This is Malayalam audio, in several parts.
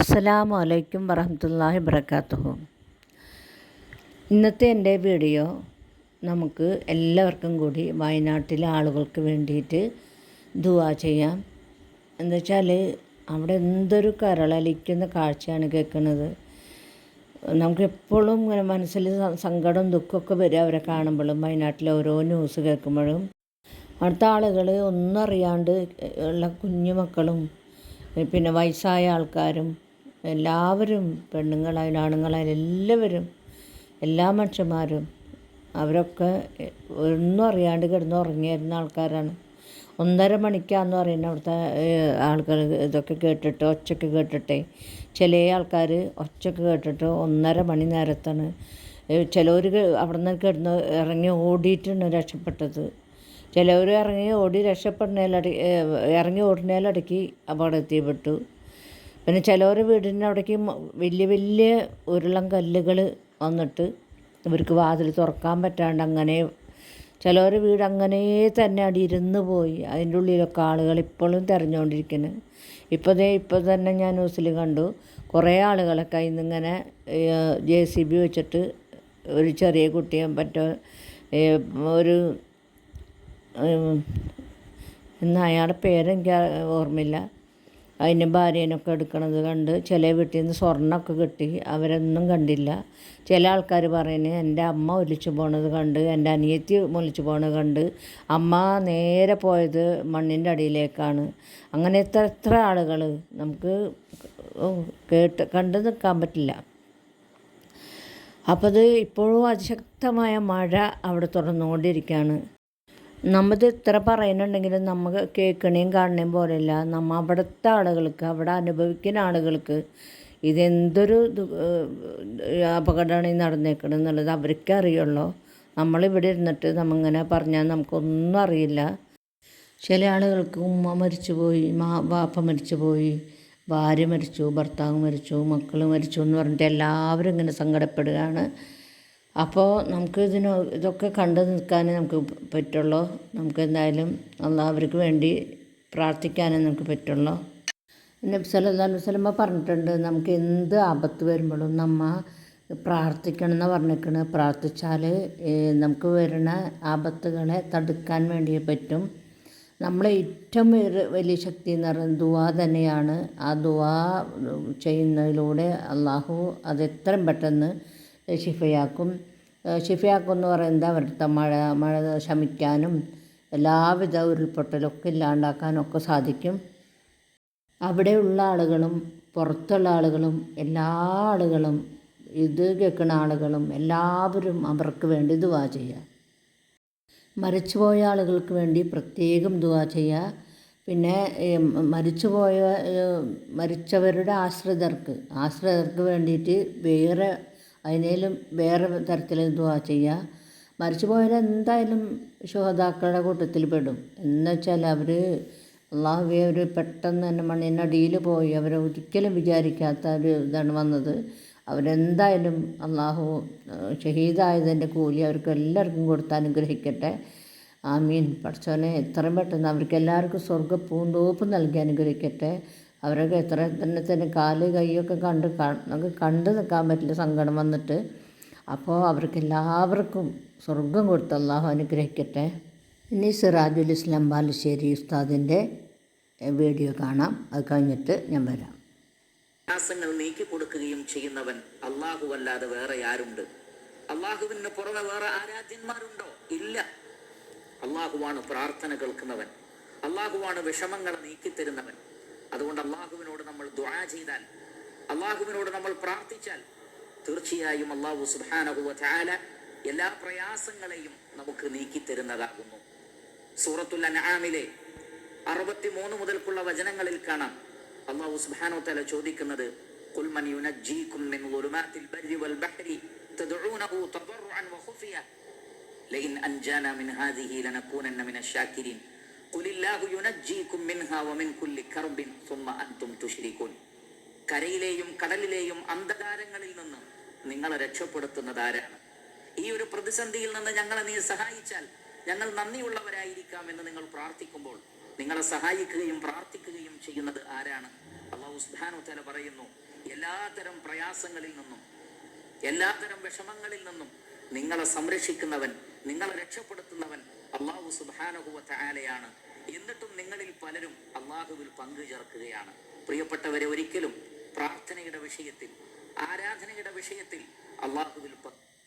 അസ്സലാമു അലൈക്കും വറഹമത്തല്ലാഹി വബർക്കാത്തുഹു ഇന്നത്തെ എന്റെ വീഡിയോ നമുക്ക് എല്ലാവർക്കും കൂടി വയനാട്ടിലെ ആളുകൾക്ക് വേണ്ടിയിട്ട് ദുവാ ചെയ്യാം. എന്താ വെച്ചാൽ അവിടെ എന്തൊരു കരളലിക്കുന്ന കാഴ്ചയാണ് കേൾക്കുന്നത്. നമുക്ക് എപ്പോഴും ഇങ്ങനെ മനസ്സിൽ സങ്കടം ദുഃഖമൊക്കെ വരും അവരെ കാണുമ്പോഴും വയനാട്ടിലെ ഓരോ ന്യൂസ് കേൾക്കുമ്പോഴും. അവിടുത്തെ ആളുകൾ ഒന്നും അറിയാണ്ട് ഉള്ള കുഞ്ഞു മക്കളും പിന്നെ വയസ്സായ ആൾക്കാരും എല്ലാവരും പെണ്ണുങ്ങളായാലും ആണുങ്ങളായാലും എല്ലാവരും എല്ലാ മനുഷ്യന്മാരും അവരൊക്കെ ഒന്നും അറിയാണ്ട് കിടന്ന് ഉറങ്ങിയിരുന്ന ആൾക്കാരാണ്. ഒന്നര മണിക്കാന്ന് പറയുന്ന അവിടുത്തെ ആൾക്കാർ ഇതൊക്കെ കേട്ടിട്ട് ഒച്ചക്ക് കേട്ടിട്ടേ ചില ആൾക്കാർ ഒച്ചക്ക് കേട്ടിട്ട് ഒന്നര മണി നേരത്താണ് ചിലവർ അവിടെ നിന്ന് കിടന്ന് ഇറങ്ങി ഓടിയിട്ടാണ് രക്ഷപ്പെട്ടത്. ചിലവർ ഇറങ്ങി ഓടി രക്ഷപ്പെടുന്നതിലടി ഇറങ്ങി ഓടുന്നതിലടക്കി അപകടത്തിൽപ്പെട്ടു പിന്നെ ചിലവർ വീടിന്റെ അവിടേക്ക് വലിയ വലിയ ഉരുളം കല്ലുകൾ വന്നിട്ട് ഇവർക്ക് വാതിൽ തുറക്കാൻ പറ്റാണ്ട് അങ്ങനെ ചിലവർ വീട് അങ്ങനെ തന്നെ അടി ഇരുന്ന് പോയി. അതിന്റെ ഉള്ളിലൊക്കെ ആളുകൾ ഇപ്പോഴും തിരഞ്ഞുകൊണ്ടിരിക്കുന്നു. ഇപ്പോൾ ദേ ഇപ്പോൾ തന്നെ ഞാൻ ന്യൂസിൽ കണ്ടു കുറേ ആളുകളൊക്കെ നിന്നിങ്ങനെ ജെ സി ബി വെച്ചിട്ട് ഒരു ചെറിയ കുട്ടിയെ പറ്റ ഒരു ഉം, ഇന്ന് അയാളുടെ പേരെനിക്ക് ഓർമ്മയില്ല. അതിന് ഭാര്യേനൊക്കെ എടുക്കണത് കണ്ട് ചില വീട്ടിൽ നിന്ന് സ്വർണമൊക്കെ കിട്ടി. അവരൊന്നും കണ്ടില്ല. ചില ആൾക്കാർ പറയുന്നത് എന്റെ അമ്മ ഒലിച്ചു പോണത് കണ്ട് എന്റെ അനിയത്തി ഒലിച്ചു പോണത് കണ്ട് അമ്മ നേരെ പോയത് മണ്ണിന്റെ അടിയിലേക്കാണ്. അങ്ങനെ എത്ര എത്ര ആളുകൾ നമുക്ക് കേട്ട് കണ്ടു നിൽക്കാൻ പറ്റില്ല. അപ്പോൾ അത് ഇപ്പോഴും അതിശക്തമായ മഴ അവിടെ തുടർന്നുകൊണ്ടിരിക്കുകയാണ് നമ്മത് ഇത്ര പറയുന്നുണ്ടെങ്കിലും നമുക്ക് കേൾക്കണേയും കാണണേയും പോലെയല്ല. നമ്മൾ അവിടുത്തെ ആളുകൾക്ക് അവിടെ അനുഭവിക്കുന്ന ആളുകൾക്ക് ഇതെന്തൊരു അപകടമാണ് ഈ നടന്നേക്കണത് എന്നുള്ളത് അവർക്കേ അറിയുള്ളൂ. നമ്മളിവിടെ ഇരുന്നിട്ട് നമ്മങ്ങനെ പറഞ്ഞാൽ നമുക്കൊന്നും അറിയില്ല. ചില ആളുകൾക്ക് ഉമ്മ മരിച്ചു പോയി മാ വാപ്പ മരിച്ചു പോയി ഭാര്യ മരിച്ചു ഭർത്താവ് മരിച്ചു മക്കൾ മരിച്ചു എന്ന് പറഞ്ഞിട്ട് എല്ലാവരും ഇങ്ങനെ സങ്കടപ്പെടുകയാണ്. അപ്പോൾ നമുക്ക് ഇതിന് ഇതൊക്കെ കണ്ടു നിൽക്കാനേ നമുക്ക് പറ്റുള്ളൂ. നമുക്ക് എന്തായാലും അവർക്ക് വേണ്ടി പ്രാർത്ഥിക്കാനേ നമുക്ക് പറ്റുള്ളൂ. നബി സല്ലല്ലാഹു അലൈഹി പറഞ്ഞിട്ടുണ്ട് നമുക്ക് എന്ത് ആപത്ത് വരുമ്പോഴും നമ്മ പ്രാർത്ഥിക്കണം എന്ന് പറഞ്ഞിരിക്കണ് പ്രാർത്ഥിച്ചാൽ നമുക്ക് വരുന്ന ആപത്തുകളെ തടുക്കാൻ വേണ്ടി പറ്റും. നമ്മളെ ഏറ്റവും വലിയ ശക്തി എന്ന് പറയുന്നത് ദുവാ തന്നെയാണ്. ആ ദുവാ ചെയ്യുന്നതിലൂടെ അള്ളാഹു അത് എത്രയും പെട്ടെന്ന് ഷിഫയാക്കും ഷിഫയാക്കും എന്ന് പറയുന്നത് അവരുടെ മഴ മഴ ശമിക്കാനും എല്ലാവിധ ഉരുൾപൊട്ടലൊക്കെ ഇല്ലാണ്ടാക്കാനൊക്കെ സാധിക്കും. അവിടെയുള്ള ആളുകളും പുറത്തുള്ള ആളുകളും എല്ലാ ആളുകളും ഇത് കേൾക്കുന്ന ആളുകളും എല്ലാവരും അവർക്ക് വേണ്ടി ദുവാ ചെയ്യുക. മരിച്ചുപോയ ആളുകൾക്ക് വേണ്ടി പ്രത്യേകം ദുവാ ചെയ്യുക. പിന്നെ മരിച്ചുപോയ മരിച്ചവരുടെ ആശ്രിതർക്ക് ആശ്രിതർക്ക് വേണ്ടിയിട്ട് വേറെ അതിനേലും വേറെ തരത്തിൽ ദുആ ചെയ്യുക മരിച്ചു എന്തായാലും ശുഹതാക്കളുടെ കൂട്ടത്തിൽ പെടും. എന്ന് വെച്ചാൽ അവർ അള്ളാഹുവെ അവർ പെട്ടെന്ന് തന്നെ മണ്ണിനടിയിൽ പോയി. അവരെ ഒരിക്കലും വിചാരിക്കാത്ത ഒരു ഇതാണ് വന്നത്. അവരെന്തായാലും അള്ളാഹു ഷഹീദായതിന്റെ കൂലി അവർക്ക് എല്ലാവർക്കും കൊടുത്ത് അനുഗ്രഹിക്കട്ടെ. ആമീൻ. പഠിച്ചവനെ എത്രയും പെട്ടെന്ന് അവർക്ക് എല്ലാവർക്കും സ്വർഗ പൂന്തോപ്പ് നൽകി അനുഗ്രഹിക്കട്ടെ. അവരൊക്കെ എത്ര തന്നെ കാൽ കൈയൊക്കെ കണ്ട് നമുക്ക് കണ്ട് നിൽക്കാൻ പറ്റില്ല സങ്കടം വന്നിട്ട്. അപ്പോൾ അവർക്ക് എല്ലാവർക്കും സ്വർഗം കൊടുത്ത് അള്ളാഹു അനുഗ്രഹിക്കട്ടെ. ഇനി സിറാജുൽ ഇസ്ലാം ബാലുശ്ശേരി ഉസ്താദിന്റെ വീഡിയോ കാണാം. അത് കഴിഞ്ഞിട്ട് ഞാൻ വരാം. പ്രയാസങ്ങൾ നീക്കി കൊടുക്കുകയും ചെയ്യുന്നവൻ അള്ളാഹു അല്ലാതെ വേറെ ആരുണ്ട്? അള്ളാഹുവിന് പുറമെ വേറെ ആരാധ്യന്മാരുണ്ടോ? ഇല്ല. അള്ളാഹുവാണ് പ്രാർത്ഥന കേൾക്കുന്നവൻ. അള്ളാഹുവാണ് വിഷമങ്ങൾ നീക്കിത്തരുന്നവൻ. അതുകൊണ്ട് അള്ളാഹുവിനോട് നമ്മൾ ദുആ ചെയ്താൽ അള്ളാഹുവിനോട് നമ്മൾ പ്രാർത്ഥിച്ചാൽ തീർച്ചയായും അള്ളാഹു സുബ്ഹാനഹു ചാല എല്ലാ പ്രയാസങ്ങളെയും നമുക്ക് നീക്കിത്തരുന്നതാകുന്നു സൂറത്തുൽ അൻആമിലെ അറുപത്തിമൂന്ന് മുതൽക്കുള്ള വചനങ്ങളിൽ കാണാം അള്ളാഹു സുബ്ഹാനഹു തആല ചോദിക്കുന്നത് ഖുൽ മൻ യുനജ്ജീകും മിൻ ളുലുമാത്തിൽ ബർരി വൽ ബഹ്രി തദ്ഊനഹു തദർറുഅൻ വഖുഫിയ ലഇൻ അൻജാന മിൻ ഹാദിഹി ലനകൂനന്ന മിന الشاكرين കരയിലെയും കടലിലെയും അന്ധകാരങ്ങളിൽ നിന്ന് നിങ്ങളെ രക്ഷപ്പെടുത്തുന്നത് ആരാണ്? ഈ ഒരു പ്രതിസന്ധിയിൽ നിന്ന് ഞങ്ങളെ നീ സഹായിച്ചാൽ ഞങ്ങൾ നന്ദിയുള്ളവരായിരിക്കാം എന്ന് നിങ്ങൾ പ്രാർത്ഥിക്കുമ്പോൾ നിങ്ങളെ സഹായിക്കുകയും പ്രാർത്ഥിക്കുകയും ചെയ്യുന്നത് ആരാണ്? അള്ളാഹു സുബാനു തല പറയുന്നു എല്ലാതരം പ്രയാസങ്ങളിൽ നിന്നും എല്ലാതരം വിഷമങ്ങളിൽ നിന്നും നിങ്ങളെ സംരക്ഷിക്കുന്നവൻ നിങ്ങളെ രക്ഷപ്പെടുത്തുന്നവൻ അള്ളാഹു സുബാനഹുവ എന്നിട്ടും നിങ്ങളിൽ പലരും അള്ളാഹുവിൽ പങ്കു ചേർക്കുകയാണ്. പ്രിയപ്പെട്ടവരെ ഒരിക്കലും പ്രാർത്ഥനയുടെ വിഷയത്തിൽ ആരാധനയുടെ വിഷയത്തിൽ അള്ളാഹുവിൽ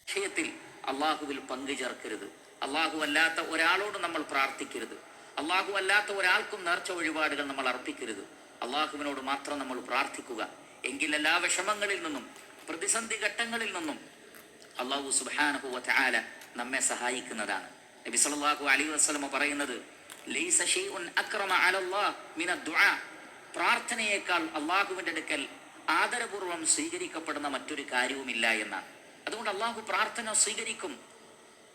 വിഷയത്തിൽ അള്ളാഹുവിൽ പങ്കു ചേർക്കരുത്. അള്ളാഹു അല്ലാത്ത ഒരാളോട് നമ്മൾ പ്രാർത്ഥിക്കരുത്. അള്ളാഹു അല്ലാത്ത ഒരാൾക്കും നേർച്ച വഴിപാടുകൾ നമ്മൾ അർപ്പിക്കരുത്. അള്ളാഹുവിനോട് മാത്രം നമ്മൾ പ്രാർത്ഥിക്കുക. എങ്കിൽ എല്ലാ വിഷമങ്ങളിൽ നിന്നും പ്രതിസന്ധി ഘട്ടങ്ങളിൽ നിന്നും അള്ളാഹു സുബ്ഹാനഹു വ നമ്മെ സഹായിക്കുന്നതാണ്. നബി സല്ലല്ലാഹു അലൈഹി വസല്ലം പറയുന്നത് ലൈസ ഷൈഉൻ അക്രമ അലല്ലാഹ് മിന ദുആ. പ്രാർത്ഥനയേക്കാൾ അള്ളാഹുവിന്റെ അടുക്കൽ ആദരപൂർവം സ്വീകരിക്കപ്പെടുന്ന മറ്റൊരു കാര്യവുമില്ല എന്നാണ്. അതുകൊണ്ട് അള്ളാഹു പ്രാർത്ഥന സ്വീകരിക്കും.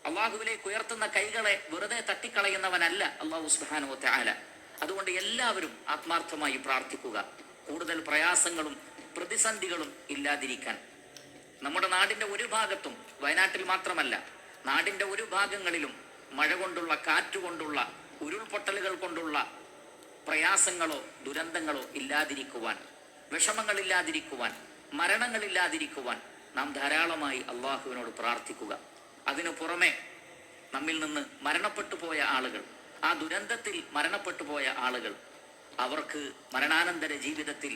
അള്ളാഹുവിലേക്ക് ഉയർത്തുന്ന കൈകളെ വെറുതെ തട്ടിക്കളയുന്നവനല്ല അള്ളാഹു സുബ്ഹാനഹു ആല അതുകൊണ്ട് എല്ലാവരും ആത്മാർത്ഥമായി പ്രാർത്ഥിക്കുക. കൂടുതൽ പ്രയാസങ്ങളും പ്രതിസന്ധികളും ഇല്ലാതിരിക്കാൻ. നമ്മുടെ നാടിന്റെ ഒരു ഭാഗത്തും വയനാട്ടിൽ മാത്രമല്ല നാടിന്റെ ഒരു ഭാഗങ്ങളിലും മഴ കൊണ്ടുള്ള കാറ്റുകൊണ്ടുള്ള ഉരുൾപൊട്ടലുകൾ കൊണ്ടുള്ള പ്രയാസങ്ങളോ ദുരന്തങ്ങളോ ഇല്ലാതിരിക്കുവാൻ വിഷമങ്ങളില്ലാതിരിക്കുവാൻ മരണങ്ങളില്ലാതിരിക്കുവാൻ നാം ധാരാളമായി അള്ളാഹുവിനോട് പ്രാർത്ഥിക്കുക. അതിനു പുറമെ നമ്മിൽ നിന്ന് മരണപ്പെട്ടു പോയ ആളുകൾ ആ ദുരന്തത്തിൽ മരണപ്പെട്ടു പോയ ആളുകൾ അവർക്ക് മരണാനന്തര ജീവിതത്തിൽ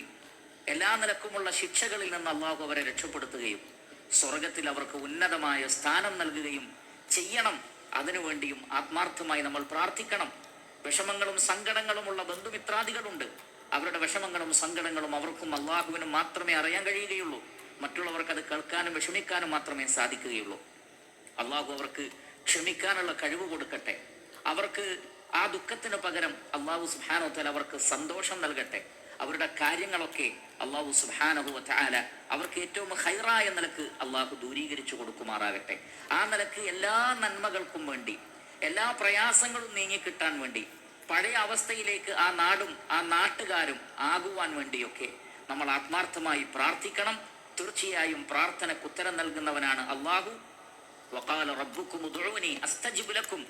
എല്ലാ നിലക്കുമുള്ള ശിക്ഷകളിൽ നിന്ന് അള്ളാഹു അവരെ രക്ഷപ്പെടുത്തുകയും സ്വർഗത്തിൽ അവർക്ക് ഉന്നതമായ സ്ഥാനം നൽകുകയും ചെയ്യണം അതിനുവേണ്ടിയും ആത്മാർത്ഥമായി നമ്മൾ പ്രാർത്ഥിക്കണം. വിഷമങ്ങളും സങ്കടങ്ങളുമുള്ള ബന്ധുമിത്രാദികളുണ്ട്. അവരുടെ വിഷമങ്ങളും സങ്കടങ്ങളും അവർക്കും അള്ളാഹുവിനും മാത്രമേ അറിയാൻ കഴിയുകയുള്ളൂ. മറ്റുള്ളവർക്ക് അത് കേൾക്കാനും വിഷമിക്കാനും മാത്രമേ സാധിക്കുകയുള്ളൂ. അള്ളാഹു അവർക്ക് ക്ഷമിക്കാനുള്ള കഴിവ് കൊടുക്കട്ടെ. അവർക്ക് ആ ദുഃഖത്തിന് പകരം അള്ളാഹു സുഹാനോത്തൽ അവർക്ക് സന്തോഷം നൽകട്ടെ. അവരുടെ കാര്യങ്ങളൊക്കെ അള്ളാഹു സുബാനഹു താല അവർക്ക് ഏറ്റവും ഹൈറായ നിലയ്ക്ക് അള്ളാഹു ദൂരീകരിച്ചു കൊടുക്കുമാറാകട്ടെ. ആ നിലയ്ക്ക് എല്ലാ നന്മകൾക്കും വേണ്ടി എല്ലാ പ്രയാസങ്ങളും നീങ്ങിക്കിട്ടാൻ വേണ്ടി പഴയ അവസ്ഥയിലേക്ക് ആ നാടും ആ നാട്ടുകാരും ആകുവാൻ വേണ്ടിയൊക്കെ നമ്മൾ ആത്മാർത്ഥമായി പ്രാർത്ഥിക്കണം. തീർച്ചയായും പ്രാർത്ഥനക്ക് ഉത്തരം നൽകുന്നവനാണ് അള്ളാഹു വഖാല റബ്ബുക്കും ഉദ്ഉനി അസ്തജിബുലക്കും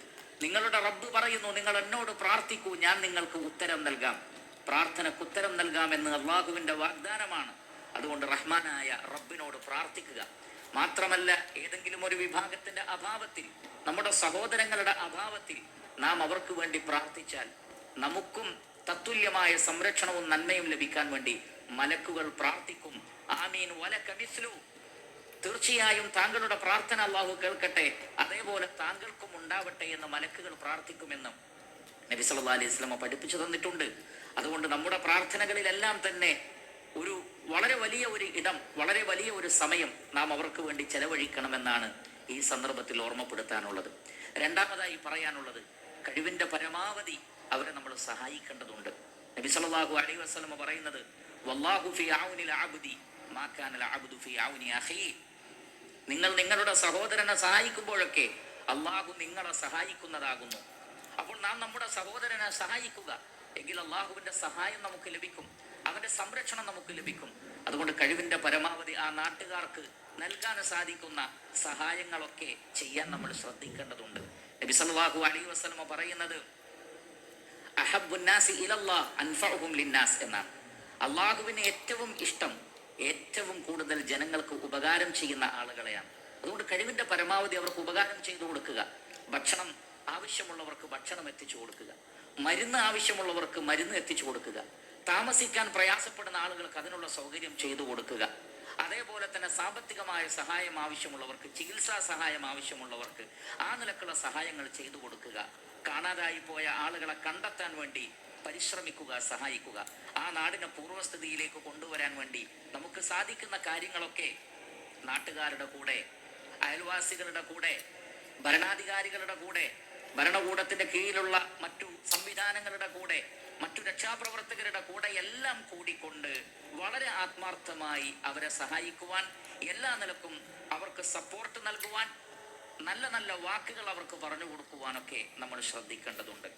നിങ്ങളുടെ റബ്ബ് പറയുന്നു നിങ്ങൾ എന്നോട് പ്രാർത്ഥിക്കൂ ഞാൻ നിങ്ങൾക്ക് ഉത്തരം നൽകാം. പ്രാർത്ഥനക്ക് ഉത്തരം നൽകാമെന്ന് അള്ളാഹുവിന്റെ വാഗ്ദാനമാണ്. അതുകൊണ്ട് റഹ്മാനായ റബ്ബിനോട് പ്രാർത്ഥിക്കുക. മാത്രമല്ല ഏതെങ്കിലും ഒരു വിഭാഗത്തിന്റെ അഭാവത്തിൽ നമ്മുടെ സഹോദരങ്ങളുടെ അഭാവത്തിൽ നാം അവർക്ക് വേണ്ടി പ്രാർത്ഥിച്ചാൽ നമുക്കും തത്തുല്യമായ സംരക്ഷണവും നന്മയും ലഭിക്കാൻ വേണ്ടി മലക്കുകൾ പ്രാർത്ഥിക്കും. ആമീൻ. വല മിസ്ലു. തീർച്ചയായും താങ്കളുടെ പ്രാർത്ഥന അള്ളാഹു കേൾക്കട്ടെ. അതേപോലെ താങ്കൾക്കും ഉണ്ടാവട്ടെ എന്ന് മലക്കുകൾ പ്രാർത്ഥിക്കുമെന്നും നബി സല്ലാ അലൈഹി സ്വലമ പഠിപ്പിച്ചു തന്നിട്ടുണ്ട്. അതുകൊണ്ട് നമ്മുടെ പ്രാർത്ഥനകളിലെല്ലാം തന്നെ ഒരു വളരെ വലിയ ഒരു ഇടം വളരെ വലിയ ഒരു സമയം നാം അവർക്ക് വേണ്ടി ചെലവഴിക്കണമെന്നാണ് ഈ സന്ദർഭത്തിൽ ഓർമ്മപ്പെടുത്താനുള്ളത്. രണ്ടാമതായി പറയാനുള്ളത് കഴിവിന്റെ പരമാവധി അവരെ നമ്മൾ സഹായിക്കേണ്ടതുണ്ട്. നബി സല്ലല്ലാഹു അലൈഹി വസല്ലമ പറയുന്നത് വല്ലാഹു അബ്ദി അബ്ദു നിങ്ങൾ നിങ്ങളുടെ സഹോദരനെ സഹായിക്കുമ്പോഴൊക്കെ അള്ളാഹു നിങ്ങളെ സഹായിക്കുന്നതാകുന്നു. അപ്പോൾ നാം നമ്മുടെ സഹോദരനെ സഹായിക്കുക. എങ്കിൽ അള്ളാഹുവിന്റെ സഹായം നമുക്ക് ലഭിക്കും. അവന്റെ സംരക്ഷണം നമുക്ക് ലഭിക്കും. അതുകൊണ്ട് കഴിവിന്റെ പരമാവധി ആ നാട്ടുകാർക്ക് നൽകാൻ സാധിക്കുന്ന സഹായങ്ങളൊക്കെ ചെയ്യാൻ നമ്മൾ ശ്രദ്ധിക്കേണ്ടതുണ്ട്. നബി സല്ലല്ലാഹു അലൈഹി വസല്ലമ പറയുന്നത് അഹബ്ബുന്നാസി അൻഫഉഹും ലിന്നാസ് എന്നാണ്. അള്ളാഹുവിന് ഏറ്റവും ഇഷ്ടം ഏറ്റവും കൂടുതൽ ജനങ്ങൾക്ക് ഉപകാരം ചെയ്യുന്ന ആളുകളെയാണ്. അതുകൊണ്ട് കഴിവിന്റെ പരമാവധി അവർക്ക് ഉപകാരം ചെയ്തു കൊടുക്കുക. ഭക്ഷണം ആവശ്യമുള്ളവർക്ക് ഭക്ഷണം എത്തിച്ചു കൊടുക്കുക. മരുന്ന് ആവശ്യമുള്ളവർക്ക് മരുന്ന് എത്തിച്ചു കൊടുക്കുക. താമസിക്കാൻ പ്രയാസപ്പെടുന്ന ആളുകൾക്ക് അതിനുള്ള സൗകര്യം ചെയ്തു കൊടുക്കുക. അതേപോലെ തന്നെ സാമ്പത്തികമായ സഹായം ആവശ്യമുള്ളവർക്ക് ചികിത്സാ സഹായം ആവശ്യമുള്ളവർക്ക് ആ നിലക്കുള്ള സഹായങ്ങൾ ചെയ്തു കൊടുക്കുക. കാണാതായി പോയ ആളുകളെ കണ്ടെത്താൻ വേണ്ടി പരിശ്രമിക്കുക സഹായിക്കുക. ആ നാടിനെ പൂർവസ്ഥിതിയിലേക്ക് കൊണ്ടുവരാൻ വേണ്ടി നമുക്ക് സാധിക്കുന്ന കാര്യങ്ങളൊക്കെ നാട്ടുകാരുടെ കൂടെ അയൽവാസികളുടെ കൂടെ ഭരണാധികാരികളുടെ കൂടെ ഭരണകൂടത്തിന്റെ കീഴിലുള്ള മറ്റു സംവിധാനങ്ങളുടെ കൂടെ മറ്റു രക്ഷാപ്രവർത്തകരുടെ കൂടെ എല്ലാം കൂടിക്കൊണ്ട് വളരെ ആത്മാർത്ഥമായി അവരെ സഹായിക്കുവാൻ എല്ലാ നിലക്കും അവർക്ക് സപ്പോർട്ട് നൽകുവാൻ നല്ല നല്ല വാക്കുകൾ അവർക്ക് പറഞ്ഞു കൊടുക്കുവാനൊക്കെ നമ്മൾ ശ്രദ്ധിക്കേണ്ടതുണ്ട്.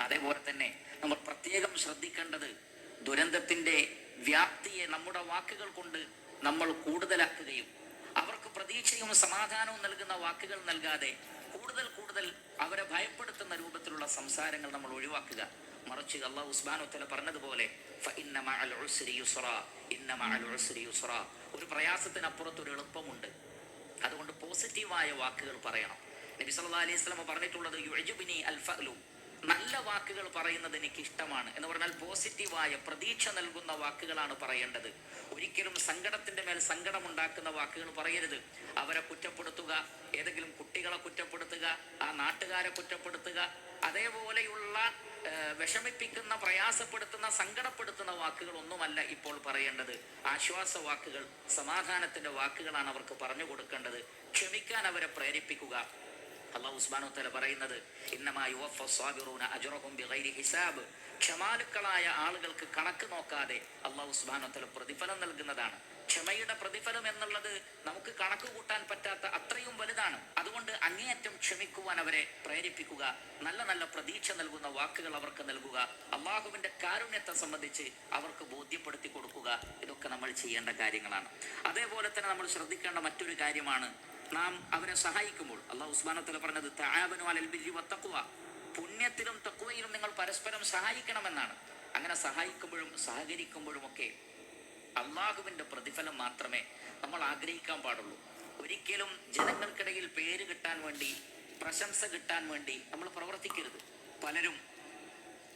അതേപോലെ തന്നെ നമ്മൾ പ്രത്യേകം ശ്രദ്ധിക്കേണ്ടത് ദുരന്തത്തിന്റെ വ്യാപ്തിയെ നമ്മുടെ വാക്കുകൾ കൊണ്ട് നമ്മൾ കൂടുതലാക്കുകയും അവർക്ക് പ്രതീക്ഷയും സമാധാനവും നൽകുന്ന വാക്കുകൾ നൽകാതെ കൂടുതൽ കൂടുതൽ അവരെ ഭയപ്പെടുത്തുന്ന രൂപത്തിലുള്ള സംസാരങ്ങൾ നമ്മൾ ഒഴിവാക്കുക. മറിച്ച് അള്ളാഹു ഉസ്മാൻ ഉത്തല പറഞ്ഞതുപോലെ. ഒരു പ്രയാസത്തിനപ്പുറത്ത് ഒരു എളുപ്പമുണ്ട്. അതുകൊണ്ട് പോസിറ്റീവായ വാക്കുകൾ പറയണം. നബി സല്ലാ അലൈഹി വസല്ലം പറഞ്ഞിട്ടുള്ളത് യുജുബിനി അൽ ഫഅലു. നല്ല വാക്കുകൾ പറയുന്നത് എനിക്ക് ഇഷ്ടമാണ് എന്ന് പറഞ്ഞാൽ പോസിറ്റീവായ പ്രതീക്ഷ നൽകുന്ന വാക്കുകളാണ് പറയേണ്ടത്. ഒരിക്കലും സങ്കടത്തിന്റെ മേൽ സങ്കടമുണ്ടാക്കുന്ന വാക്കുകൾ പറയരുത്. അവരെ കുറ്റപ്പെടുത്തുക ഏതെങ്കിലും കുട്ടികളെ കുറ്റപ്പെടുത്തുക ആ നാട്ടുകാരെ കുറ്റപ്പെടുത്തുക അതേപോലെയുള്ള വിഷമിപ്പിക്കുന്ന പ്രയാസപ്പെടുത്തുന്ന സങ്കടപ്പെടുത്തുന്ന വാക്കുകൾ ഒന്നുമല്ല ഇപ്പോൾ പറയേണ്ടത്. ആശ്വാസ വാക്കുകൾ സമാധാനത്തിന്റെ വാക്കുകളാണ് അവർക്ക് പറഞ്ഞു കൊടുക്കേണ്ടത്. ക്ഷമിക്കാൻ അവരെ പ്രേരിപ്പിക്കുക. പറയുന്നത് ഹിസാബ്. ക്ഷമാലുക്കളായ ആളുകൾക്ക് കണക്ക് നോക്കാതെ അള്ളാഹു ഉസ്മാനു തല പ്രതിഫലം നൽകുന്നതാണ്. ക്ഷമയുടെ പ്രതിഫലം എന്നുള്ളത് നമുക്ക് കണക്ക് കൂട്ടാൻ പറ്റാത്ത അത്രയും വലുതാണ്. അതുകൊണ്ട് അങ്ങേയറ്റം ക്ഷമിക്കുവാൻ അവരെ പ്രേരിപ്പിക്കുക നല്ല നല്ല പ്രതീക്ഷ നൽകുന്ന വാക്കുകൾ അവർക്ക് നൽകുക അള്ളാഹുവിന്റെ കാരുണ്യത്തെ സംബന്ധിച്ച് അവർക്ക് ബോധ്യപ്പെടുത്തി കൊടുക്കുക ഇതൊക്കെ നമ്മൾ ചെയ്യേണ്ട കാര്യങ്ങളാണ്. അതേപോലെ തന്നെ നമ്മൾ ശ്രദ്ധിക്കേണ്ട മറ്റൊരു കാര്യമാണ് നാം അവരെ സഹായിക്കുമ്പോൾ അള്ളാഹു ഉസ്മാനത്തല പറഞ്ഞത് തആവനു അലൽ ബിർരി വത്തഖ്വ പുണ്യത്തിലും തക്കുവയിലും നിങ്ങൾ പരസ്പരം സഹായിക്കണമെന്നാണ്. അങ്ങനെ സഹായിക്കുമ്പോഴും സഹകരിക്കുമ്പോഴും ഒക്കെ അള്ളാഹുവിന്റെ പ്രതിഫലം മാത്രമേ നമ്മൾ ആഗ്രഹിക്കാൻ പാടുള്ളൂ. ഒരിക്കലും ജനങ്ങൾക്കിടയിൽ പേര് കിട്ടാൻ വേണ്ടി പ്രശംസ കിട്ടാൻ വേണ്ടി നമ്മൾ പ്രവർത്തിക്കരുത്. പലരും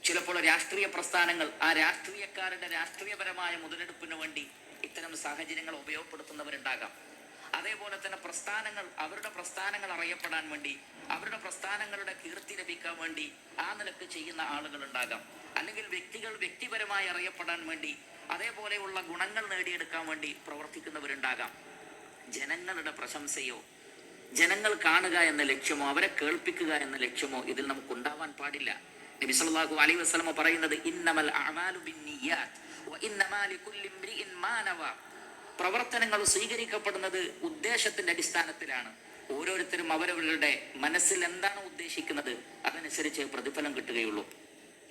ചിലപ്പോൾ രാഷ്ട്രീയ പ്രസ്ഥാനങ്ങൾ ആ രാഷ്ട്രീയക്കാരുടെ രാഷ്ട്രീയപരമായ മുതലെടുപ്പിന് വേണ്ടി ഇത്തരം സാഹചര്യങ്ങൾ ഉപയോഗപ്പെടുത്തുന്നവരുണ്ടാകാം. അതേപോലെ തന്നെ പ്രസ്ഥാനങ്ങൾ അവരുടെ പ്രസ്ഥാനങ്ങൾ അറിയപ്പെടാൻ വേണ്ടി അവരുടെ പ്രസ്ഥാനങ്ങളുടെ കീർത്തി ലഭിക്കാൻ വേണ്ടി ആ നിലയ്ക്ക് ചെയ്യുന്ന ആളുകൾ ഉണ്ടാകാം. അല്ലെങ്കിൽ വ്യക്തികൾ വ്യക്തിപരമായി അറിയപ്പെടാൻ വേണ്ടി അതേപോലെയുള്ള ഗുണങ്ങൾ നേടിയെടുക്കാൻ വേണ്ടി പ്രവർത്തിക്കുന്നവരുണ്ടാകാം. ജനങ്ങളുടെ പ്രശംസയോ ജനങ്ങൾ കാണുക എന്ന ലക്ഷ്യമോ അവരെ കേൾപ്പിക്കുക എന്ന ലക്ഷ്യമോ ഇതിൽ നമുക്ക് ഉണ്ടാവാൻ പാടില്ല. നബി സല്ലല്ലാഹു അലൈഹി വസല്ലമ പറയുന്നത് ഇന്നമൽ അഅമാലു ബിന്നിയാത്ത് വ ഇന്നമാ ലികുല്ലി ഇംറിഇൻ മാ നവ പ്രവർത്തനങ്ങൾ സ്വീകരിക്കപ്പെടുന്നത് ഉദ്ദേശത്തിന്റെ അടിസ്ഥാനത്തിലാണ്. ഓരോരുത്തരും അവരവരുടെ മനസ്സിൽ എന്താണ് ഉദ്ദേശിക്കുന്നത് അതനുസരിച്ച് പ്രതിഫലം കിട്ടുകയുള്ളൂ.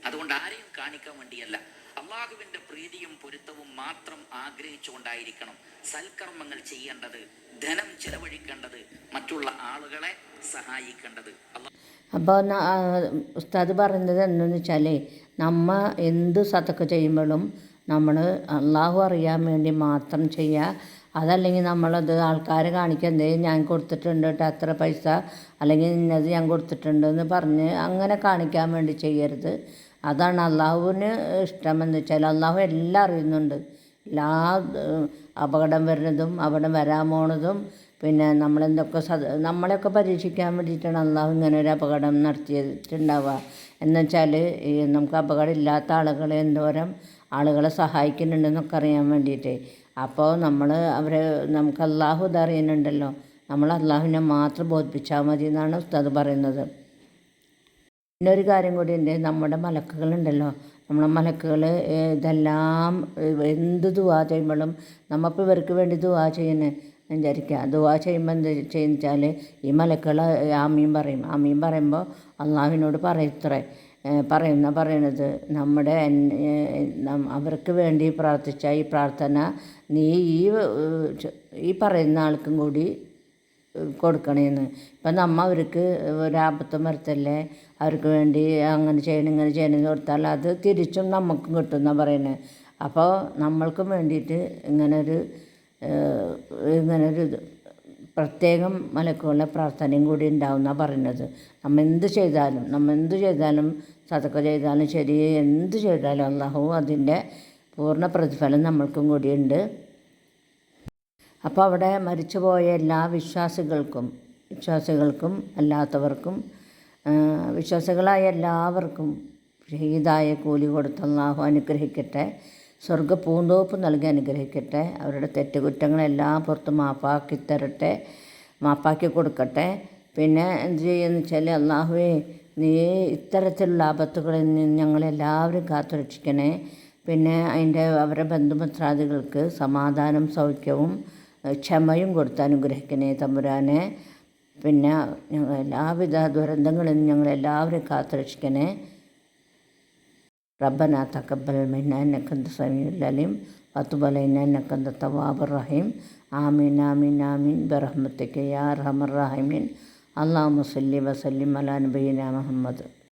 അതുകൊണ്ട് ആരെയും കാണിക്കാൻ വേണ്ടിയല്ല. അള്ളാഹുവിന്റെ പ്രീതിയും പൊരുത്തവും മാത്രം ആഗ്രഹിച്ചുകൊണ്ടായിരിക്കണം സൽക്കർമ്മങ്ങൾ ചെയ്യേണ്ടത് ധനം ചെലവഴിക്കേണ്ടത് മറ്റുള്ള ആളുകളെ സഹായിക്കേണ്ടത്. അപ്പോൾ ഉസ്താദ് പറയുന്നത് എന്താണെന്ന് വെച്ചാൽ നമ്മ എന്ത് സതക്ക് ചെയ്യുമ്പോഴും നമ്മൾ അള്ളാഹു അറിയാൻ വേണ്ടി മാത്രം ചെയ്യുക അതല്ലെങ്കിൽ നമ്മളത് ആൾക്കാരെ കാണിക്കുക എന്തെങ്കിലും ഞാൻ കൊടുത്തിട്ടുണ്ട് കേട്ടോ അത്ര പൈസ? അല്ലെങ്കിൽ ഇന്നത് ഞാൻ കൊടുത്തിട്ടുണ്ട് എന്ന് പറഞ്ഞ് അങ്ങനെ കാണിക്കാൻ വേണ്ടി ചെയ്യരുത്. അതാണ് അള്ളാഹുവിന് ഇഷ്ടമെന്ന് വെച്ചാൽ അള്ളാഹു എല്ലാം അറിയുന്നുണ്ട്. എല്ലാ അപകടം വരുന്നതും അപകടം വരാൻ പോണതും പിന്നെ നമ്മളെന്തൊക്കെ സദ നമ്മളെയൊക്കെ പരീക്ഷിക്കാൻ വേണ്ടിയിട്ടാണ് അള്ളാഹു ഇങ്ങനെ ഒരു അപകടം നടത്തിയിട്ടുണ്ടാവുക. എന്നുവെച്ചാൽ നമുക്ക് അപകടം ഇല്ലാത്ത ആളുകളെ എന്തോരം ആളുകളെ സഹായിക്കുന്നുണ്ടെന്നൊക്കെ അറിയാൻ വേണ്ടിയിട്ട്. അപ്പോൾ നമ്മൾ അവരെ നമുക്ക് അള്ളാഹു ഇതറിയുന്നുണ്ടല്ലോ നമ്മൾ അള്ളാഹുവിനെ മാത്രം ബോധിപ്പിച്ചാൽ മതി എന്നാണ് ഉസ്താദ് പറയുന്നത്. പിന്നെ ഒരു കാര്യം കൂടി ഉണ്ട്. നമ്മുടെ മലക്കുകളുണ്ടല്ലോ. നമ്മളെ മലക്കുകൾ ഇതെല്ലാം എന്ത് ദുവാ ചെയ്യുമ്പോഴും നമ്മളിപ്പോൾ ഇവർക്ക് വേണ്ടി ദുവാ ചെയ്യുന്നത് വിചാരിക്കുക. ദുവാ ചെയ്യുമ്പോൾ എന്ത് ചെയ്യുന്ന വെച്ചാൽ ഈ മലക്കുകൾ ആമീൻ പറയും. ആമീൻ പറയുമ്പോൾ അള്ളാഹുവിനോട് പറയത്രേ പറയുന്ന പറയണത് നമ്മുടെ അവർക്ക് വേണ്ടി പ്രാർത്ഥിച്ച ഈ പ്രാർത്ഥന നീ ഈ ഈ പറയുന്ന ആൾക്കും കൂടി കൊടുക്കണേന്ന്. ഇപ്പം നമ്മ അവർക്ക് ഒരാപത്തും വരുത്തല്ലേ? അവർക്ക് വേണ്ടി അങ്ങനെ ചെയ്യണം ഇങ്ങനെ ചെയ്യണം എന്ന് കൊടുത്താൽ അത് തിരിച്ചും നമുക്കും കിട്ടുമെന്നാണ് പറയുന്നത് അപ്പോൾ നമ്മൾക്കും വേണ്ടിയിട്ട് ഇങ്ങനൊരു ഇങ്ങനൊരു പ്രത്യേകം മലക്കുള്ള പ്രാർത്ഥനയും കൂടി ഉണ്ടാവും എന്നാണ് പറയുന്നത് നമ്മൾ എന്ത് ചെയ്താലും നമ്മൾ എന്ത് ചെയ്താലും സതക്ക ചെയ്താലും ശരി. എന്ത് ചെയ്താലും അള്ളാഹു അതിന്റെ പൂർണ പ്രതിഫലം നമ്മൾക്കും കൂടിയുണ്ട്. അപ്പോൾ അവിടെ മരിച്ചുപോയ എല്ലാ വിശ്വാസികൾക്കും വിശ്വാസികൾക്കും അല്ലാത്തവർക്കും വിശ്വാസികളായ എല്ലാവർക്കും ഷഹീദായ കൂലി കൊടുത്ത അള്ളാഹു അനുഗ്രഹിക്കട്ടെ. സ്വർഗ പൂന്തോപ്പ് നൽകി അനുഗ്രഹിക്കട്ടെ. അവരുടെ തെറ്റുകുറ്റങ്ങളെല്ലാം പുറത്ത് മാപ്പാക്കി തരട്ടെ മാപ്പാക്കി കൊടുക്കട്ടെ. പിന്നെ എന്ത് ചെയ്യുമെന്ന് വെച്ചാൽ അള്ളാഹുവേ നീ ഇത്തരത്തിലുള്ള ആപത്തുകളിൽ നിന്ന് ഞങ്ങളെല്ലാവരും കാത്തുരക്ഷിക്കണേ പിന്നെ അതിൻ്റെ അവരുടെ ബന്ധുമിത്രാദികൾക്ക് സമാധാനം സൗഖ്യവും ഏഹ് ക്ഷമയും കൊടുത്ത് അനുഗ്രഹിക്കണേ തമ്പുരാനെ പിന്നെ ഞങ്ങൾ എല്ലാവിധ ദുരന്തങ്ങളിൽ നിന്ന് ഞങ്ങളെല്ലാവരും കാത്തുരക്ഷിക്കണേ ربنا تقبل منا إنك أنت السميع العليم وتب علينا إنك أنت التواب الرحيم آمين آمين آمين برحمتك يا أرحم الراحمين അള്ളാഹു മുസല്ലി വസല്ലി അലാ നബീന മുഹമ്മദ്.